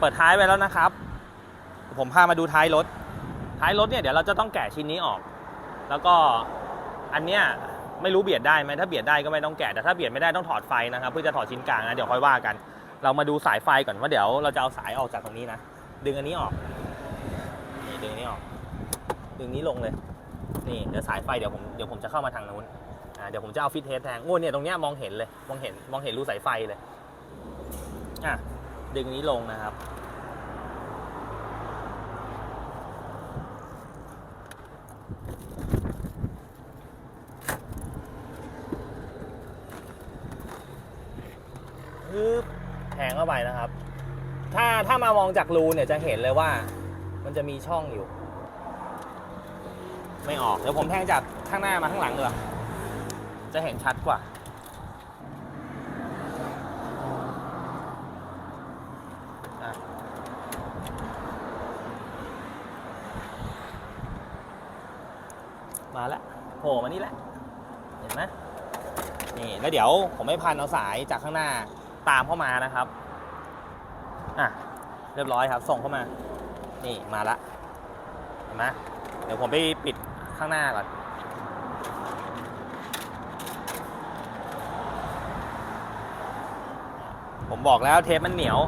เปิดท้ายไว้แล้วนะครับ ผมพามาดูท้ายรถ ท้ายรถเนี่ยเดี๋ยวเราจะต้องแกะชิ้นนี้ออก แล้วก็อันเนี้ยไม่รู้เบียดได้ไหมถ้าเบียดได้ก็ไม่ต้องแกะแต่ถ้าเบียดไม่ได้ต้องถอดไฟนะครับเพื่อจะถอดชิ้นกลางนะเดี๋ยวค่อยว่ากัน เรามาดูสายไฟก่อนว่าเดี๋ยวเราจะเอาสายออกจากตรงนี้นะดึงอันนี้ออกนี่ดึงนนี้ออก ดึงนี้ลงเลยนี่เดี๋ยวสายไฟเดี๋ยวผมเดี๋ยวผมจะเข้ามาทางนู้นอ่าเดี๋ยวผมจะเอาฟิตเทสแทงโอ้เนี่ยตรงเนี้ยมองเห็นเลยมองเห็นมองเห็นรูสายไฟเลยอะ ดึงนี้ลงนะครับปึ๊บแทงเข้าไปนะครับ ถ้าถ้ามามองจากรูเนี่ยจะเห็นเลยว่า มันจะมีช่องอยู่ ไม่ออก เดี๋ยวผมแทงจากข้างหน้ามาข้างหลังเลยจะเห็นชัดกว่า มาแล้วโผล่มานี่แหละเห็นไหมนี่แล้วเดี๋ยวผมไม่พันเอาสายจากข้างหน้าตามเข้ามานะครับอะเรียบร้อยครับ ส่งเข้ามา นี่มาละเห็นไหมเดี๋ยวผมไปปิดข้างหน้าก่อนผมบอกแล้วเทปมันเหนียว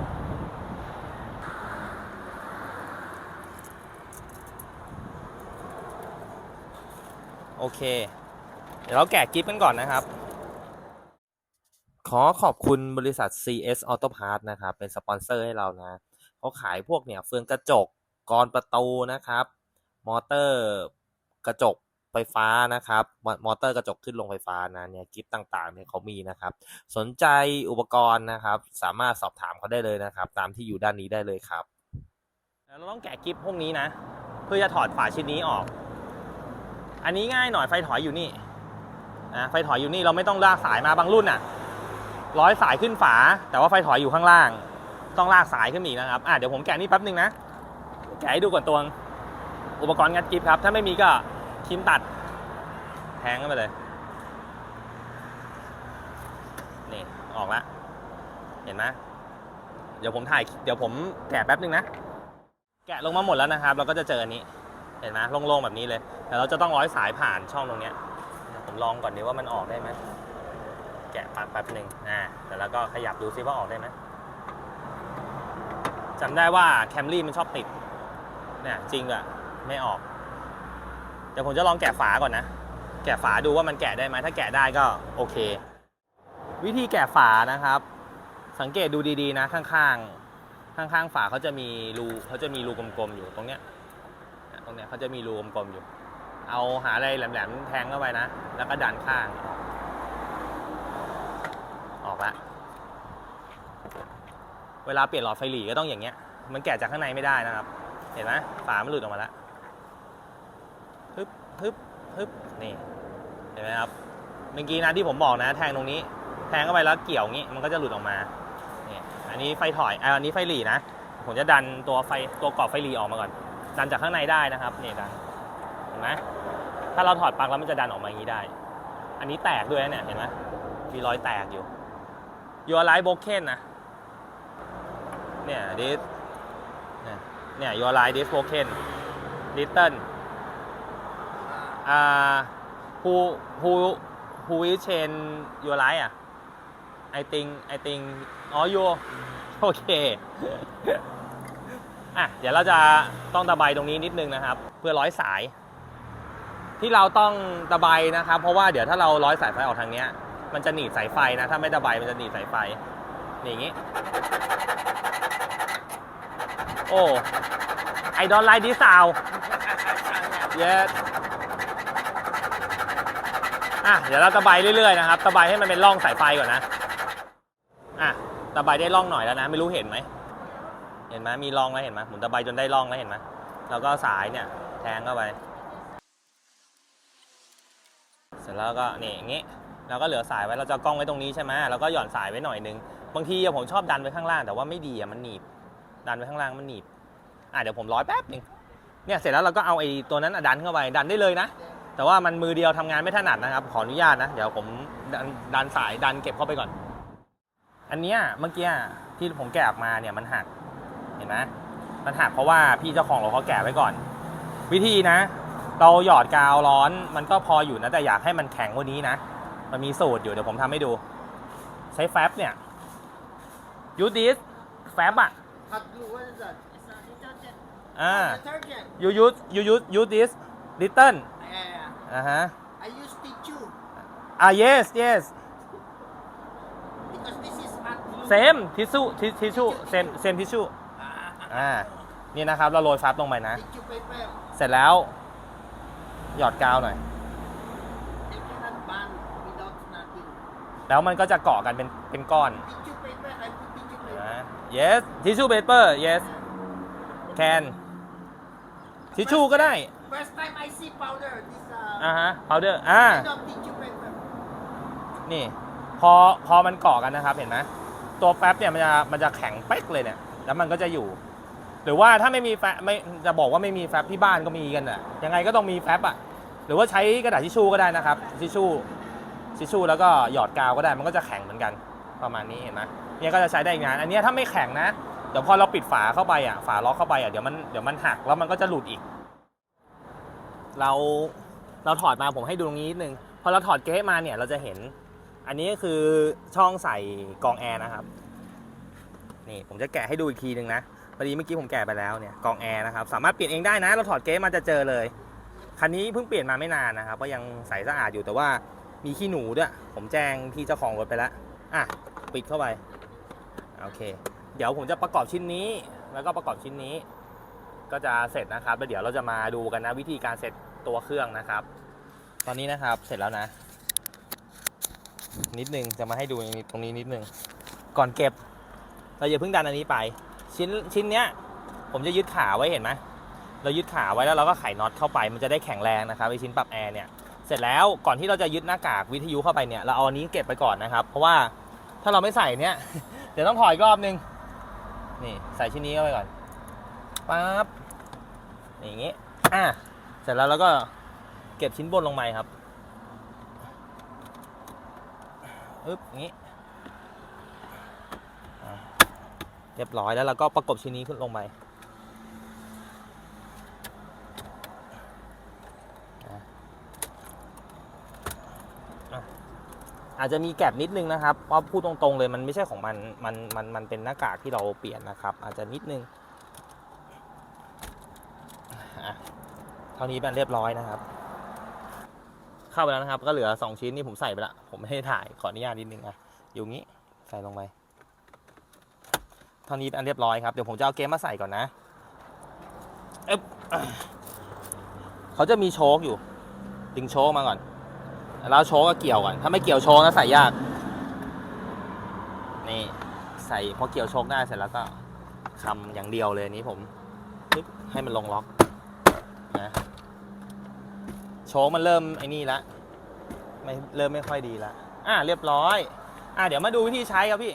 โอเค เดี๋ยวเราแกะกิฟต์กันก่อนนะครับ ขอขอบคุณบริษัท CS Auto Parts นะครับ เป็นสปอนเซอร์ให้เรานะเขาขายพวกเนี่ยเฟืองกระจกกรประตูนะครับ มอเตอร์กระจกไฟฟ้านะครับมอมอเตอร์กระจกขึ้นลงไฟฟ้านะเนี่ยกิฟต์ต่างๆเนี่ยเขามีนะครับ สนใจอุปกรณ์นะครับ สามารถสอบถามเขาได้เลยนะครับ ตามที่อยู่ด้านนี้ได้เลยครับเราต้องแกะกิฟต์พวกนี้นะ เพื่อจะถอดฝาชิ้นนี้ออก อันนี้ง่ายหน่อยไฟถอยอยู่นี่นะไฟถอยอยู่นี่เราไม่ต้องลากสายมาบางรุ่นอะร้อยสายขึ้นฝา แต่ว่าไฟถอยอยู่ข้างล่าง ต้องลากสายขึ้นอีกนะครับอะเดี๋ยวผมแกะนี่แป๊บนึงนะแกะให้ดูก่อนตัวอุปกรณ์งัดกิฟครับ ถ้าไม่มีก็ครีมตัดแทงเข้าไปเลยนี่ออกละเห็นไหมเดี๋ยวผมถ่ายเดี๋ยวผมแกะแป๊บนึงนะ แกะลงมาหมดแล้วนะครับ เราก็จะเจออันนี้ เห็นไหมโล่งๆแบบนี้เลย แต่เราจะต้องร้อยสายผ่านช่องตรงเนี้ยผมลองก่อนดีว่ามันออกได้ไหมแกะปัดแป๊บหนึ่งอ่าแต่แล้วก็ขยับดูซิว่าออกได้ไหมจำได้ว่าแคมรี่มันชอบติดเนี่ยจริงอะไม่ออกเดี๋ยวผมจะลองแกะฝาก่อนนะ แกะฝาดูว่ามันแกะได้ไหมถ้าแกะได้ก็โอเค วิธีแกะฝานะครับ สังเกตดูดีๆนะข้างๆ ข้างๆ ฝาเขาจะมีรูเขาจะมีรูกลมๆอยู่ตรงเนี้ยตรงเนี้ยเขาจะมีรูกลมๆอยู่ เอาหาอะไรแหลมๆแทงเข้าไปนะ แล้วก็ดันข้าง ออกละเวลาเปลี่ยนหลอดไฟหลีก็ต้องอย่างเงี้ย มันแกะจากข้างในไม่ได้นะครับ เห็นไหมฝามันหลุดออกมาแล้วฮึบฮึบฮึบนี่ เห็นไหมครับ เมื่อกี้นะที่ผมบอกนะ แทงตรงนี้ แทงเข้าไปแล้วเกี่ยวงี้ มันก็จะหลุดออกมานี่อันนี้ไฟถอยอันนี้ไฟหลีนะ ผมจะดันตัวไฟตัวกรอบไฟหลีออกมาก่อน ดันจากข้างในได้นะครับ นี่ดัน ไหมถ้าเราถอดปลั๊กแล้วมันจะดันออกมาอย่างนี้ได้ อันนี้แตกด้วยเนี่ยเห็นไหมมีรอยแตกอยู่ยูไลท์โบเคนนะเนี่ยดิสเนี่ยยูไลท์ดิสโบเคนดิสเติลอ่าฮูฮูฮูวิเชนยูไลท์อะไอติงไอติงอ๋อยูโอเคอะเดี๋ยวเราจะต้องตะไบตรงนี้นิดนึงนะครับ เพื่อร้อยสาย ที่เราต้องตะไบนะครับ เพราะว่าเดี๋ยวถ้าเราร้อยสายไฟออกทางเนี้ย มันจะหนีบสายไฟนะ ถ้าไม่ตะไบมันจะหนีบสายไฟนี่อย่างงี้โอ้ I don't like this sound yes อะเดี๋ยวเราตะไบเรื่อยๆนะครับตะไบให้มันเป็นร่องสายไฟก่อนนะอะตะไบได้ร่องหน่อยแล้วนะ ไม่รู้เห็นไหมเห็นไหมมีร่องแล้วเห็นไหมหมุนตะไบจนได้ร่องแล้วเห็นไหมแล้วก็สายเนี่ยแทงเข้าไป เสร็จแล้วก็นี่อย่างงี้เราก็เหลือสายไว้เราจะกล้องไว้ตรงนี้ใช่ไหมแล้วก็หย่อนสายไว้หน่อยนึงบางทีผมชอบดันไว้ข้างล่างแต่ว่าไม่ดีอะมันหนีบ ดันไว้ข้างล่างมันหนีบอะเดี๋ยวผมร้อยแป๊บนึงเนี่ยเสร็จแล้วเราก็เอาไอ้ตัวนั้นดันเข้าไปดันได้เลยนะ แต่ว่ามันมือเดียวทำงานไม่ถนัดนะครับ ขออนุญาตนะ เดี๋ยวผมดันดันสายดันเก็บเข้าไปก่อน อันเนี้ยเมื่อกี้ที่ผมแกะออกมาเนี่ยมันหักเห็นไหมมันหักเพราะว่าพี่เจ้าของเรถเขาแกะไว้ก่อน วิธีนะ เราหยอดกาวร้อนมันก็พออยู่นะแต่อยากให้มันแข็งกว่านี้นะ มันมีสูตรอยู่เดี๋ยวผมทำให้ดู ใช้แฟบเนี่ยยูดิสแฟบอะ Hot glue, what is that? It's a detergent. อ่า Detergent. ยูยูยูยูยูดิสลิตเติ้ล Yeah. อ่าฮะ I use tissue อ่า yes yes because this is hot glue. เซมทิชชู่ทิชชู่เซมเซมทิชชู่ Ah, อ่า นี่นะครับเราโรยฟับลงไปนะ tissue paper. เสร็จแล้ว หยอดกาวหน่อย They cannot bond without nothing. แล้วมันก็จะเกาะกันเป็นเป็นก้อน Tissue paper, I put tissue paper. นะ yes ทิชชู่เปเปอร์ yes can ทิชชู่ก็ได้ First time I see powder, this uh, อ่าฮะ powder อ่า kind of tissue paper. นี่ พอพอมันเกาะกันนะครับ เห็นไหมตัวแฟบเนี่ยมันจะมันจะแข็งเป๊กเลยเนี่ย แล้วมันก็จะอยู่ หรือว่าถ้าไม่มีแฟบไม่จะบอกว่าไม่มีแฟบที่บ้านก็มีกันอะยังไงก็ต้องมีแฟบอะหรือว่าใช้กระดาษทิชชู่ก็ได้นะครับทิชชู่ทิชชู่แล้วก็หยอดกาวก็ได้มันก็จะแข็งเหมือนกันประมาณนี้เห็นไหมเนี่ยก็จะใช้ได้อีกนาน อันนี้ถ้าไม่แข็งนะเดี๋ยวพอเราปิดฝาเข้าไปอะฝาล็อกเข้าไปอะเดี๋ยวมันเดี๋ยวมันหักแล้วมันก็จะหลุดอีก เราเราถอดมาผมให้ดูตรงนี้นิดนึงพอเราถอดเก๊มาเนี่ยเราจะเห็น อันนี้ก็คือช่องใส่กองแอร์นะครับนี่ผมจะแกะให้ดูอีกทีหนึ่งนะ พอดีเมื่อกี้ผมแกะไปแล้วเนี่ยกองแอร์นะครับสามารถเปลี่ยนเองได้นะ เราถอดเก๊ะมาจะเจอเลยคันนี้เพิ่งเปลี่ยนมาไม่นานนะครับก็ยังใสสะอาดอยู่แต่ว่ามีขี้หนูด้วย ผมแจ้งพี่เจ้าของรถไปแล้วอะปิดเข้าไปโอเค เดี๋ยวผมจะประกอบชิ้นนี้ แล้วก็ประกอบชิ้นนี้ ก็จะเสร็จนะครับแล้วเดี๋ยวเราจะมาดูกันนะวิธีการเสร็จตัวเครื่องนะครับ ตอนนี้นะครับเสร็จแล้วนะ นิดนึงจะมาให้ดูตรงนี้นิดนึงก่อนเก็บเราอย่าเพิ่งดันอันนี้ไป ชิ้นชิ้นเนี้ยผมจะยึดขาไว้เห็นไหมเรายึดขาไว้แล้วเราก็ไขน็อตเข้าไป มันจะได้แข็งแรงนะครับไอชิ้นปรับแอร์เนี่ยเสร็จแล้วก่อนที่เราจะยึดหน้ากากวิทยุเข้าไปเนี่ยเราเอาอันนี้เก็บไปก่อนนะครับ เพราะว่าถ้าเราไม่ใส่เนี่ยเดี๋ยวต้องถอยรอบนึงนี่ใส่ชิ้นนี้เข้าไปก่อนปั๊บอย่างงี้อะเสร็จแล้วเราก็เก็บชิ้นบนลงไปครับอึ๊บอย่างงี้อะเรียบร้อยแล้วเราก็ประกบชิ้นนี้ขึ้นลงไปอาจจะมีแกลบนิดนึงนะครับเพราะพูดตรงๆเลยมันไม่ใช่ของมันมันมันมันเป็นหน้ากากที่เราเปลี่ยนนะครับ อาจจะนิดนึงเท่านี้เป็นเรียบร้อยนะครับ เข้าไปแล้วนะครับ ก็เหลือ 2 ชิ้นนี่ผมใส่ไปละผมไม่ได้ถ่ายขออนุญาตนิดนึงอะอยู่งี้ใส่ลงไป ท่านี้เป็นอันเรียบร้อยครับ เดี๋ยวผมจะเอาเกมมาใส่ก่อนนะเอ๊บอะเขาจะมีโชคอยู่ ดึงโชคมาก่อน แล้วโชคก็เกี่ยวก่อน ถ้าไม่เกี่ยวโชคนะใส่ยาก นี่ใส่พอเกี่ยวโชคได้เสร็จแล้วก็คำอย่างเดียวเลยนี้ผมให้มันลงล็อกนะโชว์มันเริ่มไอ้นี่ละไม่เริ่มไม่ค่อยดีละอะเรียบร้อย อะเดี๋ยวมาดูวิธีใช้ครับพี่